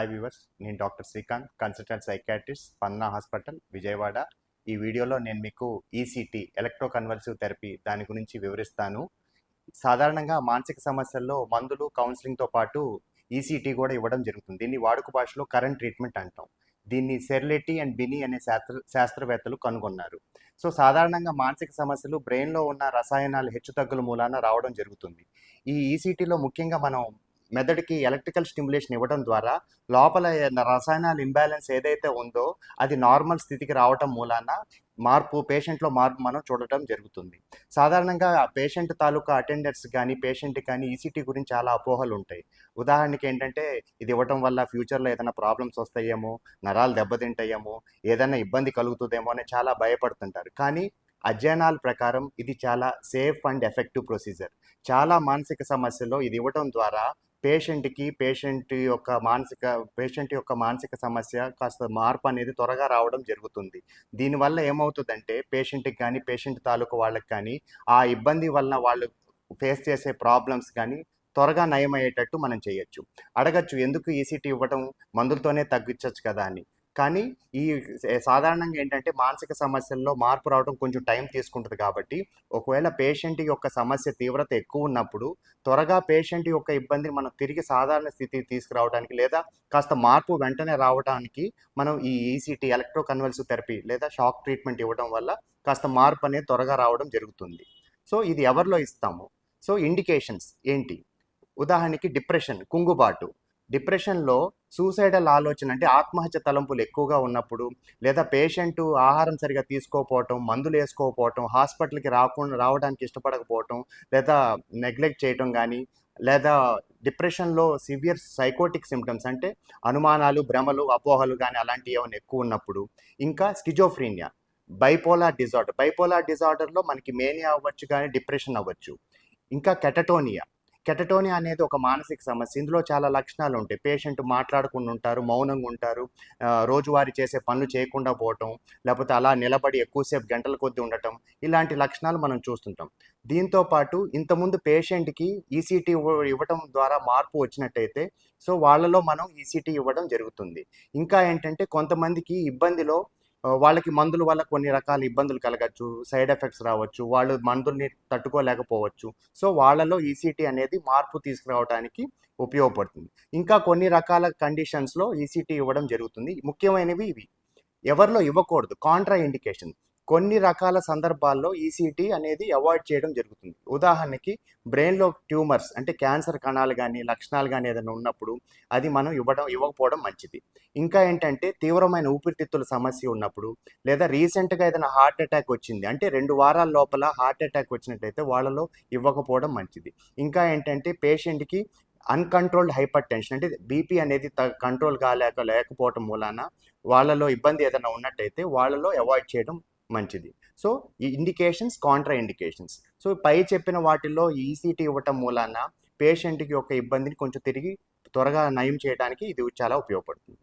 Hi viewers నేను doctor Srikanth consultant psychiatrist Spandana hospital Vijayawada. ఈ వీడియోలో నేను మీకు ఈసీటీ ఎలక్ట్రో కన్వర్సివ్ థెరపీ దాని గురించి వివరిస్తాను. సాధారణంగా మానసిక సమస్యల్లో మందులు కౌన్సిలింగ్తో పాటు ఈసీటీ కూడా ఇవ్వడం జరుగుతుంది. దీన్ని వాడుక భాషలో కరెంట్ ట్రీట్మెంట్ అంటాం. దీన్ని సెర్లెటీ అండ్ బిని అనే శాస్త్ర శాస్త్రవేత్తలు కనుగొన్నారు. సో సాధారణంగా మానసిక సమస్యలు బ్రెయిన్లో ఉన్న రసాయనాలు హెచ్చుతగ్గుల మూలాన రావడం జరుగుతుంది. ఈ ఈసీటీలో ముఖ్యంగా మనం మెదడుకి ఎలక్ట్రికల్ స్టిమ్యులేషన్ ఇవ్వడం ద్వారా లోపల రసాయనాల ఇంబ్యాలెన్స్ ఏదైతే ఉందో అది నార్మల్ స్థితికి రావటం మూలాన మార్పు పేషెంట్లో మార్పు మనం చూడటం జరుగుతుంది. సాధారణంగా పేషెంట్ తాలూకా అటెండర్స్ కానీ పేషెంట్ కానీ ఈసీటీ గురించి చాలా అపోహలు ఉంటాయి. ఉదాహరణకి ఏంటంటే ఇది ఇవ్వటం వల్ల ఫ్యూచర్లో ఏదైనా ప్రాబ్లమ్స్ వస్తాయేమో నరాలు దెబ్బతింటాయేమో ఏదైనా ఇబ్బంది కలుగుతుందేమో అని చాలా భయపడుతుంటారు. కానీ అధ్యయనాల ప్రకారం ఇది చాలా సేఫ్ అండ్ ఎఫెక్టివ్ ప్రొసీజర్. చాలా మానసిక సమస్యల్లో ఇది ఇవ్వటం ద్వారా పేషెంట్కి పేషెంట్ యొక్క మానసిక పేషెంట్ యొక్క మానసిక సమస్య కాస్త మార్పు అనేది త్వరగా రావడం జరుగుతుంది. దీనివల్ల ఏమవుతుందంటే పేషెంట్కి కానీ పేషెంట్ తాలూకు వాళ్ళకి కానీ ఆ ఇబ్బంది వలన వాళ్ళు ఫేస్ చేసే ప్రాబ్లమ్స్ కానీ త్వరగా నయమయ్యేటట్టు మనం చేయొచ్చు. అడగచ్చు ఎందుకు ఈసీటీ ఇవ్వడం మందులతోనే తగ్గించవచ్చు కదా అని. కానీ ఈ సాధారణంగా ఏంటంటే మానసిక సమస్యల్లో మార్పు రావడం కొంచెం టైం తీసుకుంటుంది కాబట్టి ఒకవేళ పేషెంట్ యొక్క సమస్య తీవ్రత ఎక్కువ ఉన్నప్పుడు త్వరగా పేషెంట్ యొక్క ఇబ్బందిని మనం తిరిగి సాధారణ స్థితికి తీసుకురావడానికి లేదా కాస్త మార్పు వెంటనే రావడానికి మనం ఈ ఈసీటీ ఎలక్ట్రో కన్వల్సివ్ థెరపీ లేదా షాక్ ట్రీట్మెంట్ ఇవ్వడం వల్ల కాస్త మార్పు అనేది త్వరగా రావడం జరుగుతుంది. సో ఇది ఎవరిలో ఇస్తాము? సో ఇండికేషన్స్ ఏంటి? ఉదాహరణకి డిప్రెషన్ కుంగుబాటు. డిప్రెషన్లో సూసైడల్ ఆలోచన అంటే ఆత్మహత్య తలంపులు ఎక్కువగా ఉన్నప్పుడు లేదా పేషెంట్ ఆహారం సరిగా తీసుకోకపోవటం మందులు వేసుకోకపోవటం హాస్పిటల్కి రాకుండా రావడానికి ఇష్టపడకపోవటం లేదా నెగ్లెక్ట్ చేయటం కానీ లేదా డిప్రెషన్లో సివియర్ సైకోటిక్ సిమ్టమ్స్ అంటే అనుమానాలు భ్రమలు అపోహలు కానీ అలాంటివి ఏమైనా ఎక్కువ ఉన్నప్పుడు ఇంకా స్కిజోఫ్రీనియా బైపోలార్ డిజార్డర్. బైపోలార్ డిజార్డర్లో మనకి మేనియా అవ్వచ్చు కానీ డిప్రెషన్ అవ్వచ్చు. ఇంకా కెటటోనియా కెటటోనియా అనేది ఒక మానసిక సమస్య. ఇందులో చాలా లక్షణాలు ఉంటాయి. పేషెంట్ మాట్లాడకుండా ఉంటారు మౌనంగా ఉంటారు రోజువారీ చేసే పనులు చేయకుండా పోవటం లేకపోతే అలా నిలబడి ఎక్కువసేపు గంటల కొద్ది ఉండటం ఇలాంటి లక్షణాలు మనం చూస్తుంటాం. దీంతో పాటు ఇంతకుముందు పేషెంట్కి ఈసీటీ ఇవ్వటం ద్వారా మార్పు వచ్చినట్టయితే సో వాళ్ళలో మనం ఈసీటీ ఇవ్వడం జరుగుతుంది. ఇంకా ఏంటంటే కొంతమందికి ఇబ్బందిలో వాళ్ళకి మందుల వల్ల కొన్ని రకాల ఇబ్బందులు కలగచ్చు సైడ్ ఎఫెక్ట్స్ రావచ్చు వాళ్ళు మందుల్ని తట్టుకోలేకపోవచ్చు. సో వాళ్ళలో ఈసీటీ అనేది మార్పు తీసుకురావడానికి ఉపయోగపడుతుంది. ఇంకా కొన్ని రకాల కండిషన్స్లో ఈసీటీ ఇవ్వడం జరుగుతుంది. ముఖ్యమైనవి ఇవి. ఎవరిలో ఇవ్వకూడదు. కాంట్రా ఇండికేషన్ కొన్ని రకాల సందర్భాల్లో ఈసీటీ అనేది అవాయిడ్ చేయడం జరుగుతుంది. ఉదాహరణకి బ్రెయిన్లో ట్యూమర్స్ అంటే క్యాన్సర్ కణాలు కానీ లక్షణాలు కానీ ఏదైనా ఉన్నప్పుడు అది మనం ఇవ్వడం ఇవ్వకపోవడం మంచిది. ఇంకా ఏంటంటే తీవ్రమైన ఊపిరితిత్తుల సమస్య ఉన్నప్పుడు లేదా రీసెంట్గా ఏదైనా హార్ట్ అటాక్ వచ్చింది అంటే రెండు వారాల లోపల హార్ట్ అటాక్ వచ్చినట్టయితే వాళ్ళలో ఇవ్వకపోవడం మంచిది. ఇంకా ఏంటంటే పేషెంట్కి అన్కంట్రోల్డ్ హైపర్ టెన్షన్ అంటే బీపీ అనేది కంట్రోల్ కాలేక లేకపోవటం మూలాన వాళ్ళలో ఇబ్బంది ఏదైనా ఉన్నట్టయితే వాళ్ళలో అవాయిడ్ చేయడం మంచిది. సో ఈ ఇండికేషన్స్ కాంట్రా ఇండికేషన్స్ సో పై చెప్పిన వాటిల్లో ఈసీటీ ఇవ్వటం మూలాన పేషెంట్కి యొక్క ఇబ్బందిని కొంచెం తిరిగి త్వరగా నయం చేయడానికి ఇది చాలా ఉపయోగపడుతుంది.